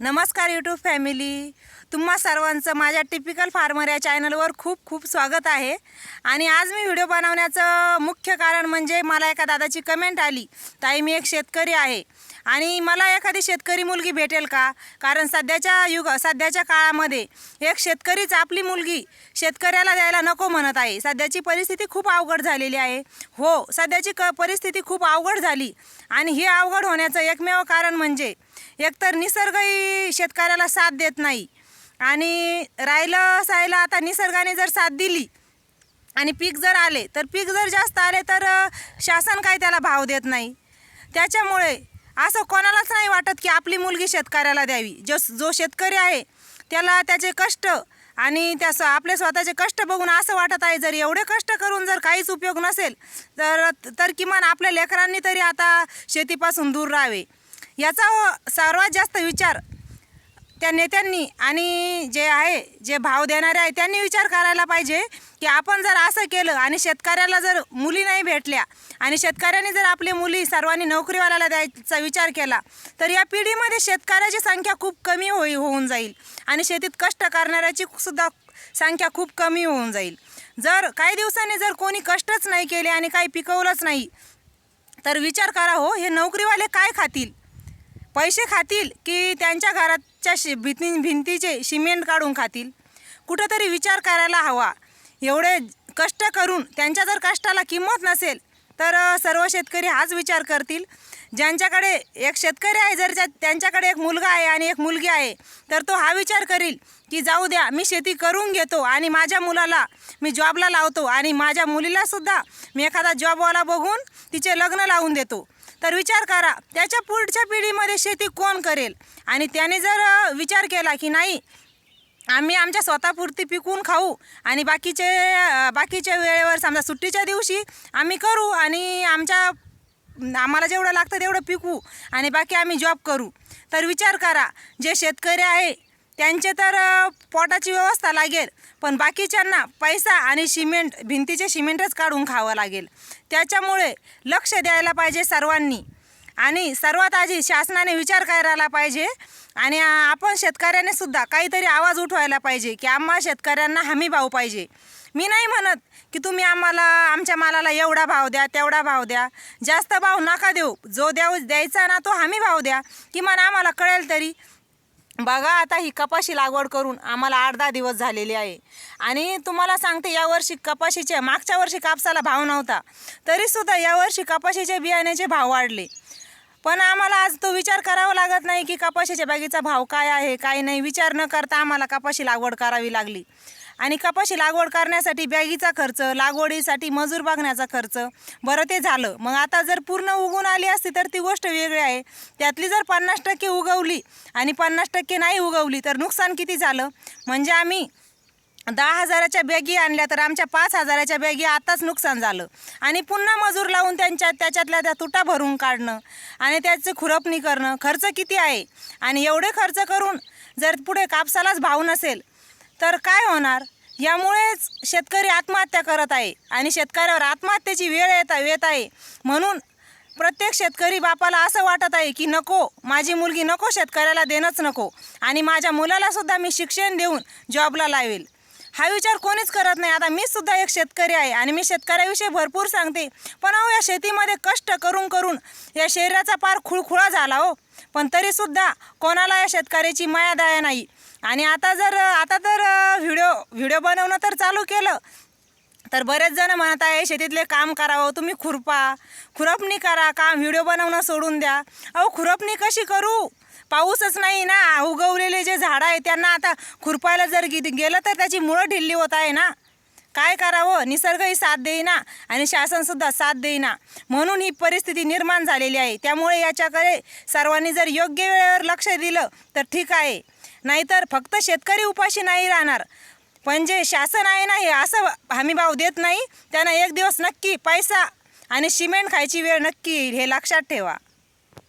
नमस्कार YouTube family तुम्हा सर्वांचं माझ्या टिपिकल फार्मर या चॅनलवर खूप खूप स्वागत आहे. आणि आज मी व्हिडिओ बनवण्याचं मुख्य कारण म्हणजे मला एका दादाची कमेंट आली. ताई मी एक शेतकरी आहे. आणि मला एखादी शेतकरी मुलगी भेटेल का? कारण सध्याच्या युग सध्याच्या काळामध्ये एक शेतकरीच आपली मुलगी शेतकऱ्याला द्यायला नको म्हणत आहे. सध्याची परिस्थिती खूप अवघड झालेली आहे. हो सध्याची क परिस्थिती खूप अवघड झाली. आणि ही अवघड होण्याचं एकमेव कारण म्हणजे एकतर निसर्गही शेतकऱ्याला साथ देत नाही. आणि राहिलं सायला आता निसर्गाने जर साथ दिली आणि पीक जर आले तर पीक जर जास्त आले तर शासन काही त्याला भाव देत नाही. त्याच्यामुळे असं कोणालाच नाही वाटत की आपली मुलगी शेतकऱ्याला द्यावी. जो जो शेतकरी आहे त्याला त्याचे कष्ट आणि त्या स आपले स्वतःचे कष्ट बघून असं वाटत आहे जर एवढे कष्ट करून जर काहीच उपयोग नसेल तर तर किमान आपल्या लेकरांनी तरी आता शेतीपासून दूर राहावे. याचा व सर्वात जास्त विचार त्या नेत्यांनी आणि जे आहे जे भाव देणारे आहे त्यांनी विचार करायला पाहिजे की आपण जर असं केलं आणि शेतकऱ्याला जर मुली नाही भेटल्या आणि शेतकऱ्यांनी जर आपली मुली सर्वांनी नोकरीवाल्याला द्यायचा विचार केला तर या पिढीमध्ये शेतकऱ्याची संख्या खूप कमी होई होऊन जाईल आणि शेतीत कष्ट करणाऱ्याची सुद्धा संख्या खूप कमी होऊन जाईल. जर काही दिवसांनी जर कोणी कष्टच नाही केले आणि काही पिकवलंच नाही तर विचार करा हो हे नोकरीवाले काय खातील? पैसे खातील की त्यांच्या घराच्या शि भिंती भिंतीचे सिमेंट काढून खातील? कुठंतरी विचार करायला हवा. एवढे कष्ट करून त्यांच्या जर कष्टाला किंमत नसेल तर सर्व शेतकरी हाच विचार करतील. ज्यांच्याकडे एक शेतकरी आहे जर त्या- त्यांच्याकडे एक मुलगा आहे आणि एक मुलगी आहे तर तो हा विचार करील की जाऊ द्या मी शेती करून घेतो आणि माझ्या मुलाला मी जॉबला लावतो आणि माझ्या मुलीलासुद्धा मी एखादा जॉबवाला बघून तिचे लग्न लावून देतो. तर विचार करा त्याच्या पुढच्या पिढीमध्ये शेती कोण करेल? आणि त्याने जर विचार केला की नाही आम्ही आमच्या स्वतःपुरती पिकून खाऊ आणि बाकीचे बाकीच्या वेळेवर समजा सुट्टीच्या दिवशी आम्ही करू आणि आमच्या आम्हाला जेवढं लागतं तेवढं पिकवू आणि बाकी आम्ही जॉब करू. तर विचार करा जे शेतकरी आहे त्यांचे तर पोटाची व्यवस्था लागेल पण बाकीच्यांना पैसा आणि सिमेंट भिंतीचे सिमेंटच काढून खावं लागेल. त्याच्यामुळे लक्ष द्यायला पाहिजे सर्वांनी. आणि सर्वात आधी शासनाने विचार करायला पाहिजे. आणि आपण शेतकऱ्याने सुद्धा काहीतरी आवाज उठवायला पाहिजे की आम्हा शेतकऱ्यांना हमी भाव पाहिजे. मी नाही म्हणत की तुम्ही आम्हाला आमच्या मालाला एवढा भाव द्या तेवढा भाव द्या. जास्त भाव नका देऊ. जो द्याऊ द्यायचा ना तो हमी भाव द्या. किमान आम्हाला कळेल तरी. बघा आता ही कपाशी लागवड करून आम्हाला आठ दहा दिवस झालेले आहे. आणि तुम्हाला सांगते यावर्षी कपाशीचे मागच्या वर्षी कापसाला भाव नव्हता. तरीसुद्धा यावर्षी कपाशीचे बियाण्याचे भाव वाढले. पण आम्हाला आज तो विचार करावा लागत नाही की कपाशीच्या बागेचा भाव काय आहे काय नाही. विचार न करता आम्हाला कपाशी लागवड करावी लागली. आणि कपाशी लागवड करण्यासाठी बॅगीचा खर्च लागवडीसाठी मजूर बघण्याचा खर्च. बरं ते झालं. मग आता जर पूर्ण उगून आली असती तर ती गोष्ट वेगळी आहे. त्यातली जर पन्नास टक्के उगवली आणि पन्नास टक्के नाही उगवली तर नुकसान किती झालं? म्हणजे आम्ही दहा हजाराच्या बॅगी आणल्या तर आमच्या पाच हजाराच्या बॅगी आताच नुकसान झालं. आणि पुन्हा मजूर लावून त्यांच्या त्याच्यातल्या त्या तुटा भरून काढणं आणि त्याचं खुरपणी करणं खर्च किती आहे? आणि एवढे खर्च करून जर पुढे कापसालाच भाव नसेल तर काय होणार? यामुळेच शेतकरी आत्महत्या करत आहे आणि शेतकऱ्यावर आत्महत्येची वेळ येत येत आहे. म्हणून प्रत्येक शेतकरी बापाला असं वाटत आहे की नको माझी मुलगी नको शेतकऱ्याला देणंच नको आणि माझ्या मुलालासुद्धा मी शिक्षण देऊन जॉबला लावेल. हा विचार कोणीच करत नाही. आता मी सुद्धा एक शेतकरी आहे आणि मी शेतकऱ्याविषयी भरपूर सांगते. पण अहो या शेतीमध्ये कष्ट करून करून या शरीराचा पार खुळखुळा झाला हो. पण तरीसुद्धा कोणाला या शेतकऱ्याची माया दया नाही. आणि आता जर आता तर व्हिडिओ व्हिडिओ बनवणं तर चालू केलं. तर बरेच जण म्हणत आहे शेतीतले काम करावं हो, तुम्ही खुरपा. खुरपणी करा काम व्हिडिओ बनवणं सोडून द्या? अहो खुरपणी कशी करू? पाऊसच नाही ना. उगवलेले झाडं आहे त्यांना आता खुरपायला जर गे गेलं तर त्याची मुळं ढिल्ली होत आहे ना. काय करावं? निसर्गही साथ देईना आणि शासनसुद्धा साथ देईना. म्हणून ही परिस्थिती निर्माण झालेली आहे. त्यामुळे याच्याकडे सर्वांनी जर योग्य वेळेवर लक्ष दिलं तर ठीक आहे. नाहीतर फक्त शेतकरी उपाशी नाही राहणार. पण जे शासन आहे ना हे असं हमीभाव देत नाही. त्यांना एक दिवस नक्की पैसा आणि सिमेंट खायची वेळ नक्की येईल हे लक्षात ठेवा.